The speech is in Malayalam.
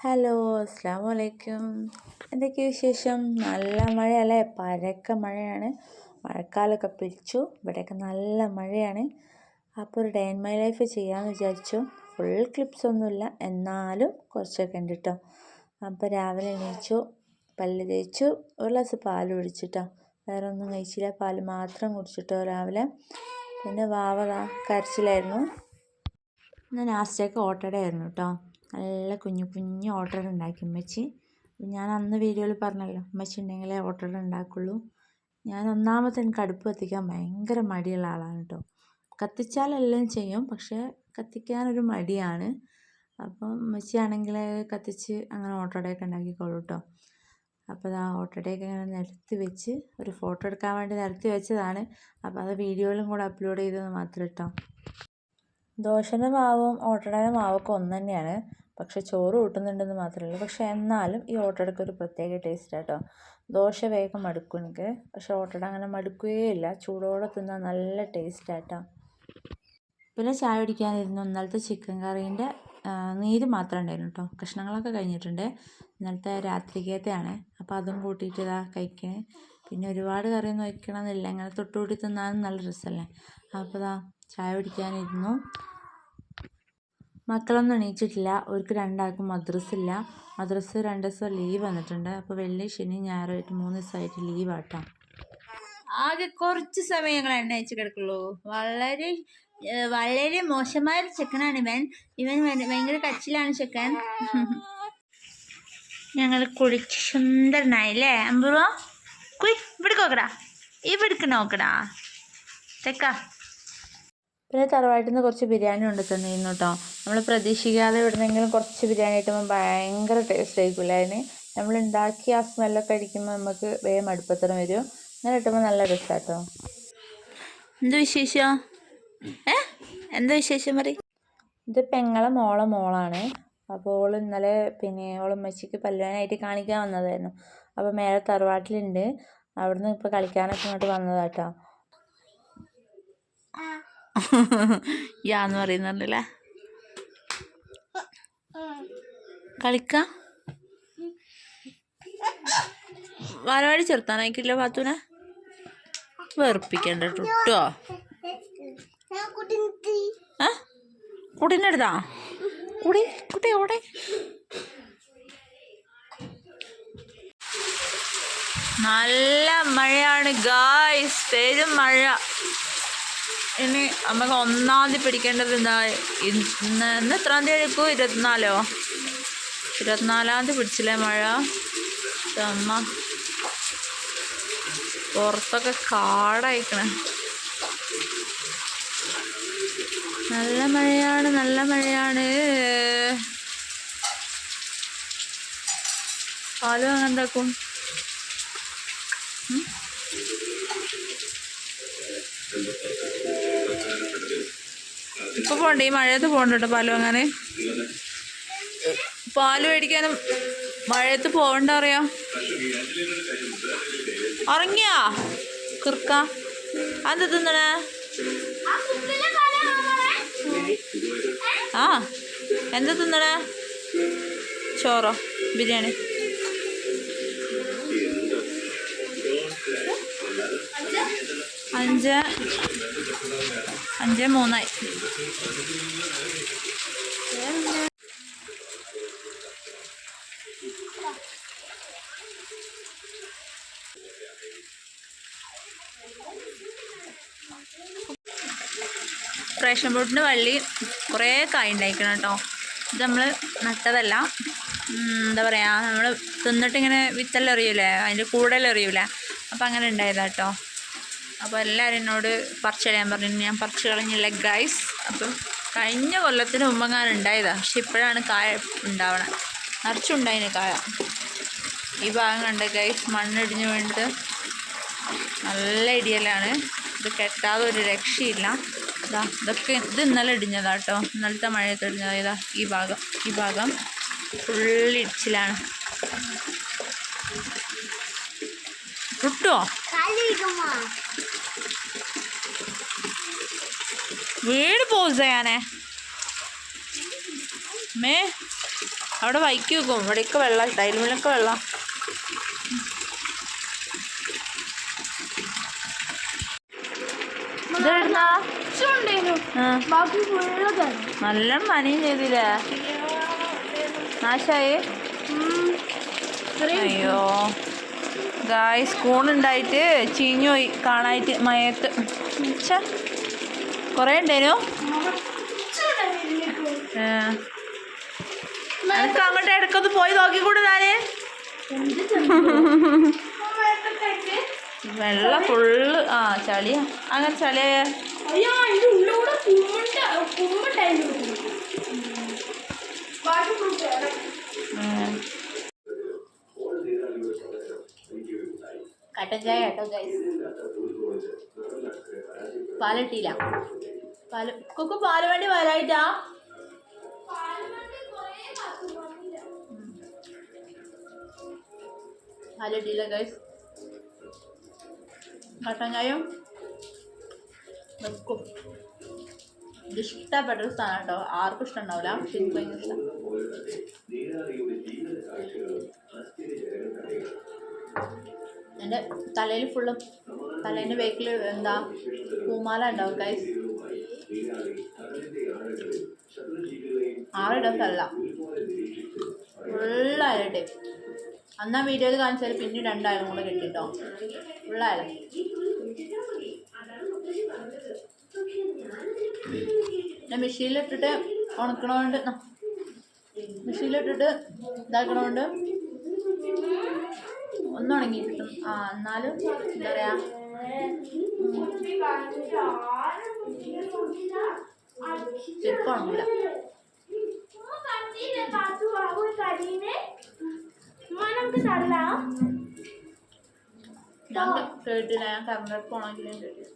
ഹലോ അസ്സാം വലൈക്കും എന്തൊക്കെ വിശേഷം? നല്ല മഴയല്ലേ? പരക്ക മഴയാണ്. മഴക്കാലമൊക്കെ പിടിച്ചു. ഇവിടെയൊക്കെ നല്ല മഴയാണ്. അപ്പോൾ ഒരു ഡേ ഇൻ മൈ ലൈഫ് ചെയ്യാമെന്ന് വിചാരിച്ചു. ഫുൾ ക്ലിപ്സ് ഒന്നുമില്ല. എന്നാലും കുറച്ചൊക്കെ ഉണ്ട് കേട്ടോ അപ്പോൾ രാവിലെ എണീച്ചു. പല്ല് തേച്ചു. ഒരു ഗ്ലാസ് പാൽ കുടിച്ചിട്ടോ. വേറെ ഒന്നും കഴിച്ചില്ല. പാൽ മാത്രം കുടിച്ചിട്ടോ രാവിലെ. പിന്നെ വാവ കരച്ചിലായിരുന്നു. ഞാൻ ലാസ്റ്റേക്ക് ഓട്ടോടെ ആയിരുന്നു കേട്ടോ നല്ല കുഞ്ഞു കുഞ്ഞു ഓർഡർ ഉണ്ടാക്കി ഉമ്മച്ചി. ഞാൻ അന്ന് വീഡിയോയിൽ പറഞ്ഞല്ലോ ഉമ്മച്ചി ഉണ്ടെങ്കിലേ ഓർഡർ ഉണ്ടാക്കുള്ളൂ. ഞാൻ ഒന്നാമത്തെ എനിക്ക് അടുപ്പ് കത്തിക്കാൻ ഭയങ്കര മടിയുള്ള ആളാണ് കേട്ടോ കത്തിച്ചാലെല്ലാം ചെയ്യും പക്ഷേ കത്തിക്കാനൊരു മടിയാണ്. അപ്പം ഉമ്മച്ചിയാണെങ്കിൽ കത്തിച്ച് അങ്ങനെ ഓട്ടോടേക്ക് ഉണ്ടാക്കിക്കോളൂ കേട്ടോ അപ്പോൾ ആ ഓട്ടോടേക്ക് ഇങ്ങനെ നിരത്തി വെച്ച് ഒരു ഫോട്ടോ എടുക്കാൻ വേണ്ടി നിരത്തി വെച്ചതാണ്. അപ്പോൾ അത് വീഡിയോയിലും കൂടെ അപ്ലോഡ് ചെയ്തത് മാത്രം കേട്ടോ ദോശന്റെ മാവും ഓട്ടടയുടെ മാവൊക്കെ ഒന്ന് തന്നെയാണ്. പക്ഷെ ചോറ് കൂട്ടുന്നുണ്ടെന്ന് മാത്രമേ ഉള്ളൂ. പക്ഷേ എന്നാലും ഈ ഓട്ടടയ്ക്ക് ഒരു പ്രത്യേക ടേസ്റ്റ് കേട്ടോ ദോശ വേഗം മടുക്കും എനിക്ക്. പക്ഷേ ഓട്ടട അങ്ങനെ മടുക്കുകയില്ല ചൂടോടെ തിന്നാൽ നല്ല ടേസ്റ്റ് കേട്ടോ പിന്നെ ചായ കുടിക്കാനിരുന്നു. ഇന്നലത്തെ ചിക്കൻ കറീന്റെ നീര് മാത്രമേ ഉണ്ടായിരുന്നു കേട്ടോ കഷ്ണങ്ങളൊക്കെ കഴിഞ്ഞിട്ടുണ്ട്. ഇന്നലത്തെ രാത്രിക്കേത്തെയാണ് അപ്പോൾ അതും കൂട്ടിയിട്ട് ഇതാ കഴിക്കണേ. പിന്നെ ഒരുപാട് കറിയൊന്നും വയ്ക്കണമെന്നില്ല ഇങ്ങനെ തൊട്ടുകൂടി തിന്നാനും നല്ല രസമല്ലേ? അപ്പോൾ ഇതാ ചായ കുടിക്കാനിരുന്നു. മക്കളൊന്നും എണീച്ചിട്ടില്ല. അവർക്ക് രണ്ടാൾക്കും മദ്രസ ഇല്ല മദ്രസ രണ്ട് ദിവസം ലീവ് വന്നിട്ടുണ്ട്. അപ്പോൾ വെള്ളി ശനി ഞായറായിട്ട് മൂന്ന് ദിവസമായിട്ട് ലീവ് ആട്ടാം. ആകെ കുറച്ച് സമയം ഞങ്ങൾ എണ്ണ അയച്ച് കിടക്കുള്ളൂ. വളരെ വളരെ മോശമായ ഒരു ചെക്കനാണ് ഇവൻ. ഇവൻ ഭയങ്കര കച്ചിലാണ് ചെക്കൻ. ഞങ്ങൾ കുളിച്ച് സുന്ദരനായി അല്ലേ? അമ്പുറോ കുയ് ഇവിടെ നോക്കടാ. ഇവിടേക്ക് നോക്കടാ. തെക്കാ. പിന്നെ തറവാട്ടിൽ നിന്ന് കുറച്ച് ബിരിയാണി കൊണ്ട് തന്നിരുന്നു കേട്ടോ നമ്മൾ പ്രതീക്ഷിക്കാതെ എവിടുന്നെങ്കിലും കുറച്ച് ബിരിയാണി കിട്ടുമ്പോൾ ഭയങ്കര ടേസ്റ്റ് ആയിരിക്കില്ല അതിന്? നമ്മൾ ഉണ്ടാക്കി ആ സ്മെല്ലൊക്കെ അടിക്കുമ്പോൾ നമുക്ക് വേഗം അടുപ്പത്തരം വരും. അങ്ങനെ കിട്ടുമ്പോൾ നല്ല രസമാണ് കേട്ടോ എന്ത് വിശേഷം? ഏ? എന്താ വിശേഷം പറ ഇത് പെങ്ങളെ മോളെ മോളാണ്. അപ്പോൾ ഓൾ ഇന്നലെ പിന്നെ ഓൾ ഉമ്മച്ചിക്ക് പല്ലുവാനായിട്ട് കാണിക്കാൻ വന്നതായിരുന്നു. അപ്പോൾ മേലെ തറവാട്ടിലുണ്ട്. അവിടുന്ന് ഇപ്പോൾ കളിക്കാനൊക്കെ ഇങ്ങോട്ട് വന്നതാട്ടോ. യാന്ന് പറയുന്നുണ്ടല്ലേ? കളിക്ക. വരവാടി ചെറുത്താനായിക്കില്ല പാത്തൂനെ? വെറുപ്പിക്കണ്ട കേട്ടോ ആ കുടി കുട്ടി ഓടെ നല്ല മഴയാണ് ഗായ്സ് പെരും മഴ. ഇനി നമുക്ക് ഒന്നാം തീയതി പിടിക്കേണ്ടത് എന്താ? ഇന്ന് ഇന്ന് എത്രാം തീയതി എടുക്കും ഇരുപത്തിനാലോ? ഇരുപത്തിനാലാം തീയതി പിടിച്ചില്ലേ മഴ? അമ്മ പുറത്തൊക്കെ കാടയക്കണേ. നല്ല മഴയാണ് നല്ല മഴയാണ്. പാലും അങ്ങനെ എന്താക്കും? ഇപ്പൊ പോണ്ട ഈ മഴയത്ത് പോകണ്ട കേട്ടോ പാലും അങ്ങനെ. പാൽ മേടിക്കാനും മഴയത്ത് പോകണ്ട അറിയാം. ഉറങ്ങിയാ? കിർക്ക. അത് തിന്നണേ? ആ എന്താ തിന്നണേ? ചോറോ ബിരിയാണി. അഞ്ച്. അഞ്ച് മൂന്നായി റേഷൻ ബോട്ടിന്റെ വള്ളി കുറേ കായ് ഉണ്ടായിരിക്കണം കേട്ടോ. ഇത് നമ്മൾ നട്ടതല്ല. എന്താ പറയുക നമ്മൾ തിന്നിട്ടിങ്ങനെ വിത്തെല്ലാം എറിയൂലേ അതിന്റെ കൂടെല്ലാം എറിയൂലേ അപ്പം അങ്ങനെ ഉണ്ടായതാട്ടോ അപ്പോൾ എല്ലാവരും എന്നോട് പറിച്ച് കളയാൻ പറഞ്ഞു ഞാൻ പറിച്ച് കളഞ്ഞില്ല ഗൈസ് അപ്പം കഴിഞ്ഞ കൊല്ലത്തിന് മുമ്പെങ്ങാനും ഉണ്ടായതാണ് പക്ഷെ ഇപ്പോഴാണ് കായ ഉണ്ടാവണം. നിറച്ചുണ്ടായിന് കായ. ഈ ഭാഗം കണ്ട ഗൈസ് മണ്ണിടിഞ്ഞ് വീണിട്ട് നല്ല ഇടിയലാണ്. ഇത് കെട്ടാതെ ഒരു രക്ഷയില്ല. ഇതാ ഇതൊക്കെ ഇത് ഇന്നലെ ഇടിഞ്ഞതാ കേട്ടോ. ഇന്നലത്തെ മഴയത്ത് ഇടിഞ്ഞതാ. ഇതാ ഈ ഭാഗം ഈ ഭാഗം ഫുള്ളിടിച്ചിലാണ് കിട്ടുമോ വീട് പോസ് ചെയ്യാനേ. മേ അവിടെ വൈക്കി വെക്കും. ഇവിടെയൊക്കെ വെള്ളം ടൈലുമിലൊക്കെ വെള്ളം. നല്ല മനയും ചെയ്തില്ലേ? നാശായി? അയ്യോ. ഗായ് സ്കൂളുണ്ടായിട്ട് ചീഞ്ഞുപോയി ചീഞ്ഞു പോയി കാണായിട്ട് മയത്ത്. ഛെ, കുറേ ഉണ്ടേനു. എനിക്ക് അങ്ങോട്ട് ഇടക്കൊന്ന് പോയി നോക്കിക്കൂടെ ഞാൻ വെള്ളം ഫുള്ള് ആ ചളിയാ. അങ്ങനെ കേറി. കട്ടൻ ചായ കേട്ടോ ഗൈസ് പാലിട്ടില്ല. പാൽ. കുക്ക് പാൽ വേണ്ടി വരായിട്ടാ പാലിട്ടില്ല ഗൈസ് കട്ടൻ ചായയും വെക്കും. ഇത് ഇഷ്ടപ്പെട്ടൊരു സാധനം കേട്ടോ. ആർക്കും ഇഷ്ടം ഉണ്ടാവില്ല പക്ഷെ എനിക്ക് ഭയങ്കര ഇഷ്ടം. എന്റെ തലയിൽ ഫുള്ളും തലേന്റെ ബേക്കിൽ എന്താ പൂമാല ഉണ്ടാവും ഗൈസ് ആറ് ഡ്രസ്സല്ല ഫുള്ളായിട്ട്. അന്നാ വീഡിയോയിൽ കാണിച്ചാൽ പിന്നെ രണ്ടായാലും കൂടെ കിട്ടിട്ടോ. ഫുള്ളായാലും ഞാൻ മെഷീനിലിട്ടിട്ട് ഉണക്കണോണ്ട് മെഷീനിലിട്ടിട്ട് ഇതാക്കണോണ്ട് ഒന്നുണങ്ങി കിട്ടും. ആ എന്നാലും എന്താ പറയാ തള്ളാം ഞാൻ കേട്ടില്ല ഞാൻ കറണ്ട് പോണെങ്കിലും കേട്ടില്ല